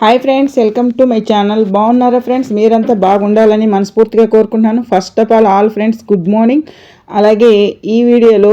Hi friends welcome to my channel బాగున్నారా friends మీరంతా బాగుండాలని మనస్ఫూర్తిగా కోరుకుంటున్నాను. First of all all friends good morning అలాగే ఈ వీడియోలో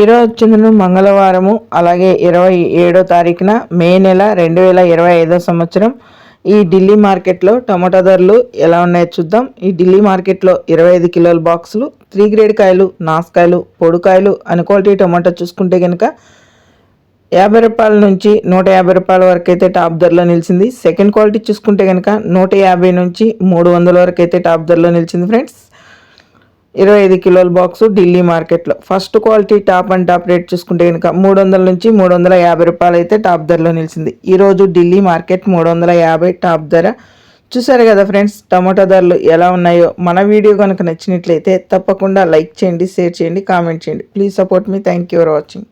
ఈరోజు వచ్చింది మంగళవారము అలాగే ఇరవై ఏడో తారీఖున మే నెల రెండు వేల ఇరవై ఐదో సంవత్సరం. ఈ ఢిల్లీ మార్కెట్లో టమాటా ధరలు ఎలా ఉన్నాయో చూద్దాం. ఈ ఢిల్లీ మార్కెట్లో ఇరవై ఐదు కిలోల బాక్సులు త్రీ గ్రేడ్ కాయలు నాసుకాయలు పొడుకాయలు అని క్వాలిటీ టమాటా చూసుకుంటే కనుక యాభై రూపాయల నుంచి నూట యాభై రూపాయల వరకు అయితే టాప్ ధరలో నిలిచింది. సెకండ్ క్వాలిటీ చూసుకుంటే కనుక నూట యాభై నుంచి మూడు వందల వరకు అయితే టాప్ ధరలో నిలిచింది ఫ్రెండ్స్. ఇరవై ఐదు కిలోల బాక్స్ ఢిల్లీ మార్కెట్లో. First quality top and top rate చూసుకుంటే కనుక మూడు వందల నుంచి మూడు వందల యాభై రూపాయలు అయితే టాప్ ధరలో నిలిచింది. ఈరోజు ఢిల్లీ మార్కెట్ మూడు వందల యాభై టాప్ ధర. చూసారు కదా ఫ్రెండ్స్ టమాటా ధరలు ఎలా ఉన్నాయో? మన వీడియో కనుక నచ్చినట్లయితే తప్పకుండా లైక్ చేయండి షేర్ చేయండి కామెంట్ చేయండి. Please support me. Thank you for watching.